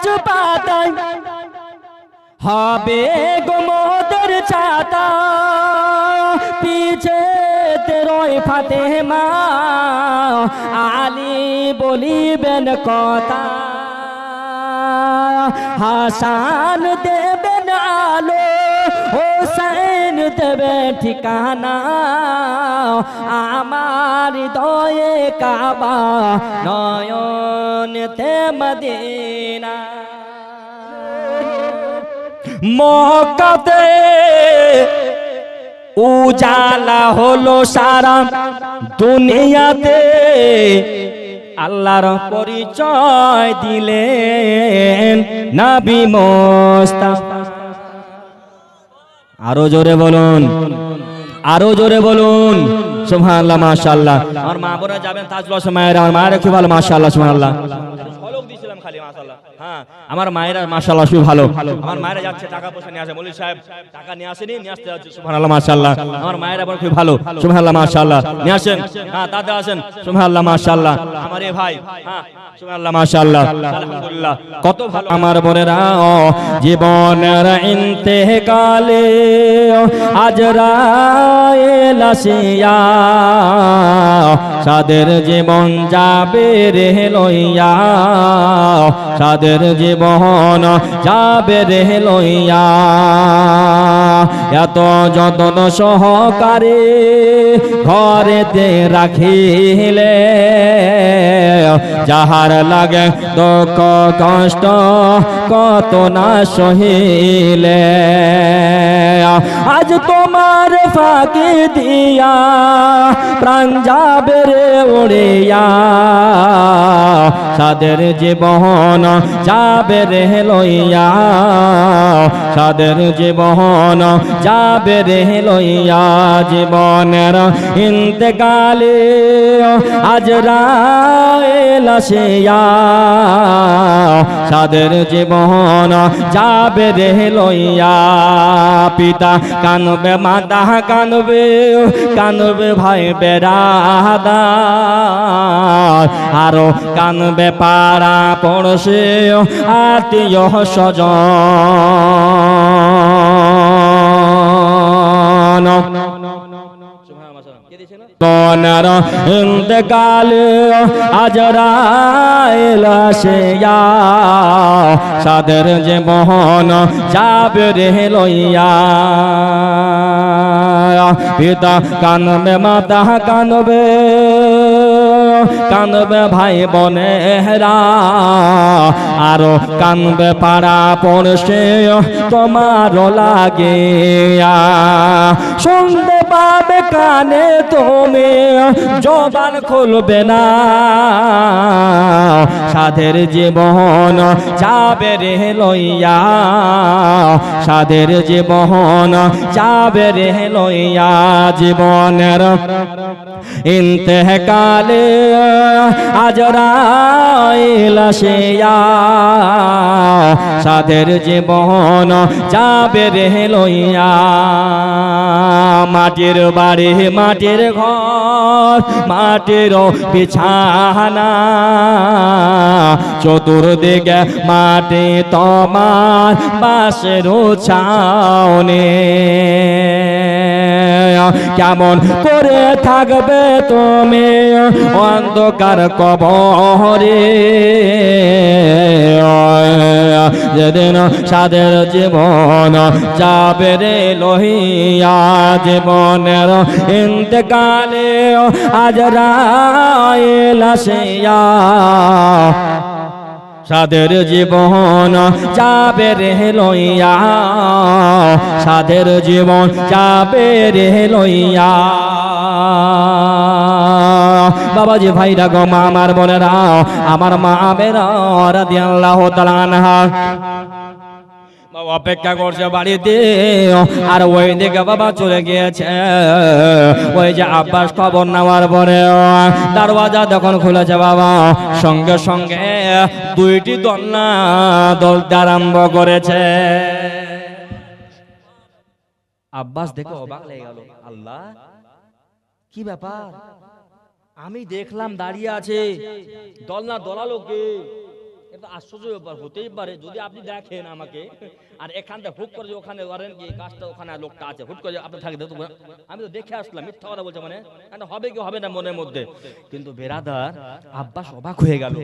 গাছ পাতায় হবে গো মোদর চাতা। পিছে তেরোই ফাতে মা আলী বলিবেন কথা। হাসান দেবেন আলো, হোসেন দেবে ঠিকানা। আমার দয়ে কাবা নয়ন তে মদিনা। মক্কাতে উজালা হলো সারা দুনিয়াতে। আল্লাহর পরিচয় দিলেন নবী মোস্তাফা। আরও জোরে বলুন। আরও জোরে বলুন। সুবহানাল্লাহ, মাশাআল্লাহ। আমার মা বোরা যাবেন তাজ মায়ের আমার মায়ের খুব ভালো, মাশাআল্লাহ, সুবহানাল্লাহ। হ্যাঁ আমার মায়েরা মাশাআল্লাহ খুব ভালো। আমার মায়েরা যাচ্ছে, টাকা পয়সা নিয়ে আসে। মৌলী সাহেব, টাকা নিয়ে আসেনি, নিয়ে আসতে যাচ্ছে, সুবহানাল্লাহ, মাশাআল্লাহ। আমার মায়েরা বড় খুব ভালো, সুবহানাল্লাহ, মাশাআল্লাহ। নিয়ে আসেন হ্যাঁ দাদা আসেন, সুবহানাল্লাহ, মাশাআল্লাহ। আমার এ ভাই হ্যাঁ সুবহানাল্লাহ, মাশাআল্লাহ। আলহামদুলিল্লাহ, কত ভালো। আমার বোনেরা জীবনের ইন্তেকালে আজরাইল আসিয়া সাদের জীবন যাবে রে লইয়া, সাদের জীবন যাবে রে লইয়া। এত যতন সহকারে ঘরেতে রাখিলে, যাহার লাগে দুঃখ কষ্ট কত না সহিলে আজ তোমার ফাঁকি দিয়া প্রাণ যাবে রে উড়িয়া সাদের জীবন যাবে রে লইয়া। সাদের জীবন যাবে রে লইয়া জীবনের ইন্তেকালে। আজ রাইল আসিয়া। সাদের জীবন যাবে রে লইয়া। পিতা কানবে, মাতা কানবে কানবে ভাই বেড়াদা। আরও কানবে পাড়া পড়শে আত্মীয় স্বজন। মনার ইন্তকাল আজরাইল আসিয়া, সাদের যে মোহন যাবে রে লইয়া। পিতা কানবে মাতা কানবে। কানবে ভাই বোনেরা আর কানবে পাড়া পড়ছে তোমার লাগে শুনতে কানে তুমি, জবান খুলবে না। সাধের জীবন যাবে রে লইয়া, সাধের জীবন যাবে রে লইয়া জীবনের ইন্তেকালে আজরাইল আসিয়া, সাধের জীবন যাবে রে লইয়া, মাটির বাড়ি মাটির ঘর মাটির বিছানা। চতুর্দিকে মাটি তোমার বাসের ছাউনি। কেমন করে থাকবে তুমি অন্ধকার কবরে? যেদিন সাদের জীবন যাবে রে লোহিয়া জীবনের ইন্তকালে, আজ রাইল আসিয়া সাদের জীবন যাবে রে লইয়া। সাদের জীবন যাবে রে লইয়া। বাবাজি ভাইরা গো, মা, আমার বোনেরা, আমার মা বেরা রাদিয়াল্লাহু তাআলা অপেক্ষা করছে বাড়িতে। আর ওই দিকে বাবা চলে গিয়েছে। ওই যে আব্বাস খবর নেওয়ার পরে দরওয়াজা যখন খুলেছে বাবা, সঙ্গে সঙ্গে দুইটি দন্না দলতে আরম্ভ করেছে। আব্বাস দেখে, অবাক লেগে গেল। আল্লাহ, কি ব্যাপার? আমি দেখলাম দাঁড়িয়ে আছে দল না দলালো কে? এটা আশ্চর্য ব্যাপার, হতেই পারে। যদি আপনি দেখেন আমাকে, আর এখান থেকে হুট করে ওখানে কি ওখানে লোকটা আছে, হুট করে আপনি আমি তো দেখে আসলাম, মিথ্যা কথা বলছে মানে হবে কি হবে না মনের মধ্যে। কিন্তু বেরাদার অবাক হয়ে গেল।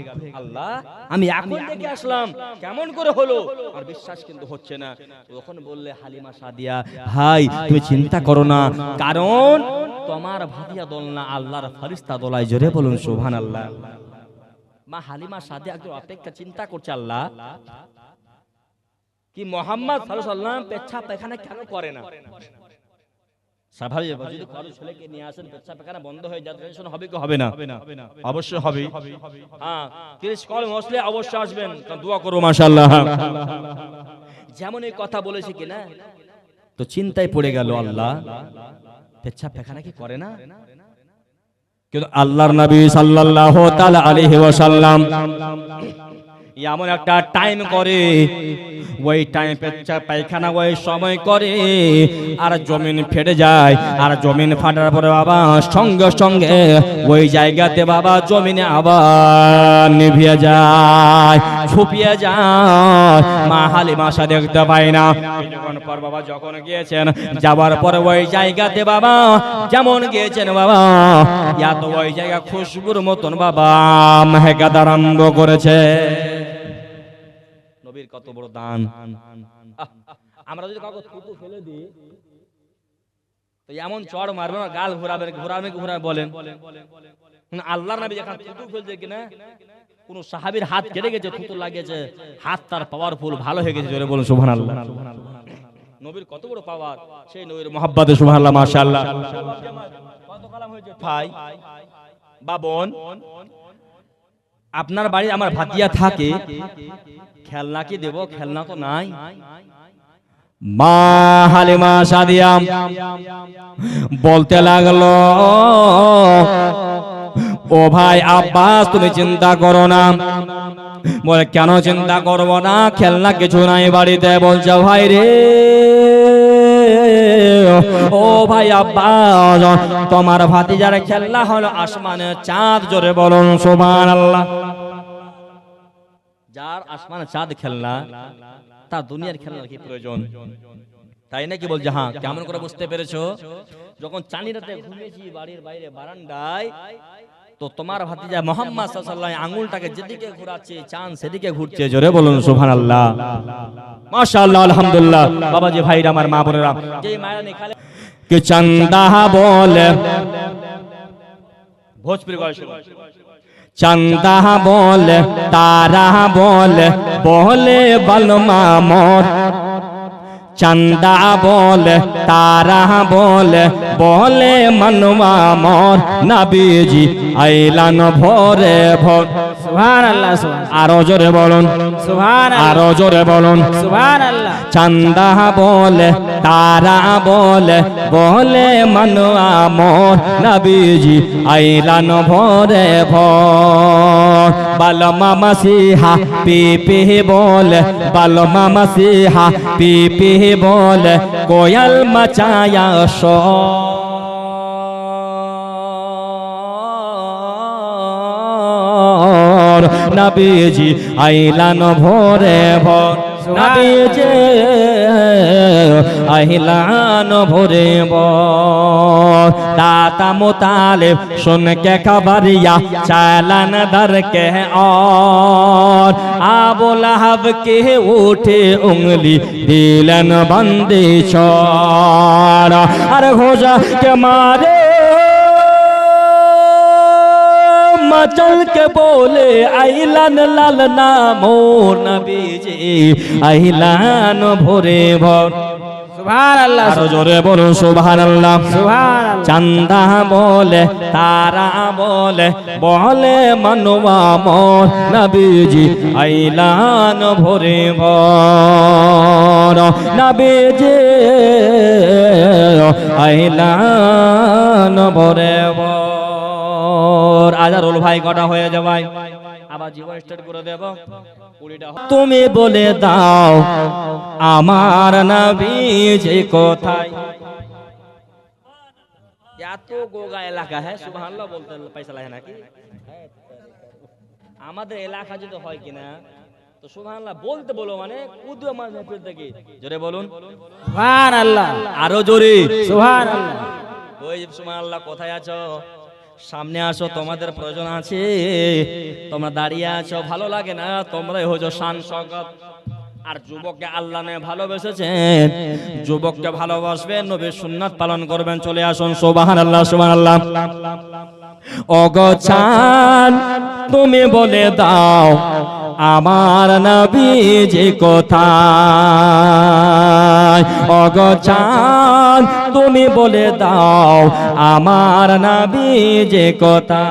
আল্লাহ, আমি এখন দেখে আসলাম, কেমন করে হলো? আর বিশ্বাস কিন্তু হচ্ছে না। তখন বললে, হালিমা সাদিয়া, হাই, তুমি চিন্তা করো না। কারণ তোমার ভাতিয়া দল না, আল্লাহর ফারিস্তা দলায় জোরে বলুন সুবহান আল্লাহ মা হালিমা সাদিয়া একজন অপেক্ষা চিন্তা করছে আল্লাহ। কি মোহাম্মদ সাল্লাম পেচ্ছা পায়খানা কেন করে না? স্বাভাবিক যদি কারও ছেলেকে নিয়ে আসেন পেচ্ছা পায়খানা বন্ধ হয়ে যায় টেনশন হবে কি হবে না? অবশ্যই হবে। হ্যাঁ তিরিশ অবশ্যই আসবেন দোয়া করো মাশাআল্লাহ। যেমন এই কথা বলেছে কিনা তো চিন্তায় পড়ে গেল আল্লাহ। পেচ্ছা পায়খানা কি করে না। কিন্তু আল্লাহর নবী সাল্লাল্লাহু তাআলা আলাইহি ওয়াসাল্লাম এমন একটা টাইম করে ওই টাইম পায়খানা ওই সময় করে আর জমিন ফেটে যায়। আর জমিন ফাটার পরে বাবা সঙ্গে সঙ্গে ওই জায়গাতে বাবা জমিনে আবার নিভিয়ে যায় ছুপিয়ে যায়। মা হালিমা সা দেখতে পায় না। কিছুক্ষণ পর বাবা যখন গিয়েছেন যাবার পরে ওই জায়গাতে বাবা যেমন গিয়েছেন বাবা এত ওই জায়গা খুশবুর মতন বাবা মেহেকাত আরম্ভ করেছে। কত বড় দান। আমরা যদি কাউকে থুতু ফেলে দিই তো এমন চড় মারবে না গাল ঘুরাবেন ঘুরাবেন ঘুরাবে বলেন। হুম, আল্লাহর নবী যখন থুতু ফেলছে কিনা কোন সাহাবীর হাত কেটে গেছে থুতু লাগিয়েছে হাত তার পাওয়ারফুল ভালো হয়ে গেছে জোরে বলুন সুবহানাল্লাহ। নবীর কত বড় পাওয়ার সেই নবীর মহাব্বাতে সুবহানাল্লাহ মাশাআল্লাহ। কত কালাম হয়েছে? ভাই বাবন আপনার বাড়ি আমার ভাতিয়া থাকে, খেলনা কি দেব? খেলনা তো নাই। মা হালিমা সাদিয়া বলতে লাগল, ও ভাই আব্বাস, তুমি চিন্তা করো না। বলে, কেন চিন্তা করব না? খেলনা কিছু নাই বাড়িতে। বলছে, ভাই রে ও ভাই আব্বাস তোমার ভাতিজার খেলনা হলো আসমানে চাঁদ, জোরে বলুন সোমান আল্লাহ যার আসমানে চাঁদ খেলনা, তার দুনিয়ার খেলনার কি প্রয়োজন? তাই নাকি বলছে হ্যাঁ কেমন করে বুঝতে পেরেছ? যখন চানিরাতে ঘুমিয়েছি বাড়ির বাইরে বারান্দায় তো তোমার ভাতিজা মোহাম্মদ আঙ্গুলটাকে যেদিকে ঘোরাচ্ছে, চাঁদ সেদিকে ঘুরছে। জোরে বলুন সুহান সুবহানাল্লাহ। মাশাআল্লাহ, আলহামদুলিল্লাহ। বাবাজি, ভাইরা, আমার মা বোনেরা। কে চন্দা বলে। ভোজপুরি শুনুন। চন্দা বলে, তারা বলে বলে বলমা মোর। চন্দা বলে তারা বলে বলে মনমা মোর। নবীজি আইলান ভোরে ভোর। সুবহানাল্লাহ আরও জোরে বলুন। সুবহানাল্লাহ। আরও জোরে বলুন। সুবহানাল্লাহ। চন্দা বলে তারা বলে বলে মনুয়া মোর। নবীজি আইলান ভোরে ভোর। বালমা মসিহা পি পি বলে। বালমা মসিহা পি পি বলে। কোয়াল মচায়া শোর নবীজি, আইলান ভোরে ভোর। নবীজি महिलानो भोरे दाता मुतालिब सुन के खबरिया चालन दर के और आबो लहब के उठे उंगली दिलन बंदी छोर अरे घोषा मारे चल के बोले अहिलन लाल नामो नबी जी अहिलान भोरे भोर সুবহানাল্লাহ। আরও জোরে বলুন সুবহানাল্লাহ। সুবহানাল্লাহ। চান্দা বলে তারা বলে বলে মনুয়া মোর নবীজি আইলান ভোরে নবীজি আইলান ভোরে ভর। আজার ভাই কটা হয়ে যাবাই আবার জীবন স্টার্ট করে দেব। তুমি বলে দাও আমার নবী যে কোথায়? এত গোগা এলাকা হ্যাঁ সুবহানাল্লাহ বলতে পয়সা লাগে নাকি? আমাদের এলাকা যদি হয় কিনা তো সুবহানাল্লাহ বলতে বলো মানে থেকে জোরে বলুন। আরও জোরে। সুবহান আল্লাহ ওই সুবহানাল্লাহ কোথায় আছো? সামনে আসো, তোমাদের প্রয়োজন আছে। তোমরা দাঁড়িয়ে আছো, ভালো লাগে না, তোমরাই হইছো শান শকত। আর যুবককে আল্লাহ নে ভালোবেসেছেন। যুবককে ভালোবাসবেন, নবীর সুন্নাত পালন করবেন, চলে আসুন, সুবহানাল্লাহ সুবহানাল্লাহ। অগছান তুমি বলে দাও, আমার নবী যে কোথায় অগছান তুমি বলে দাও, আমার নবী যে কথা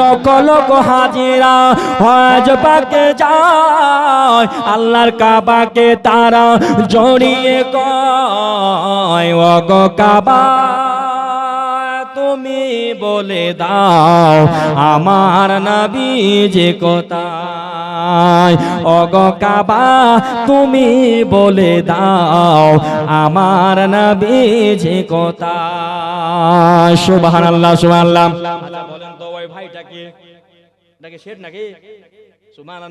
লক লক হাজিরা হজ পাকে যায়, আল্লাহর কাবাকে তারা জড়িয়ে কয় অগ কাবা, তুমি বলে দাও, আমার নবী যে কোথায় অগ কাবা, তুমি বলে দাও, আমার নবী যে কথা সুবহানাল্লাহ সুবহানাল্লাহ। বলেন তো, ওই ভাইটাকে নাকি শেঠ নাকি? সুবহানাল্লাহ।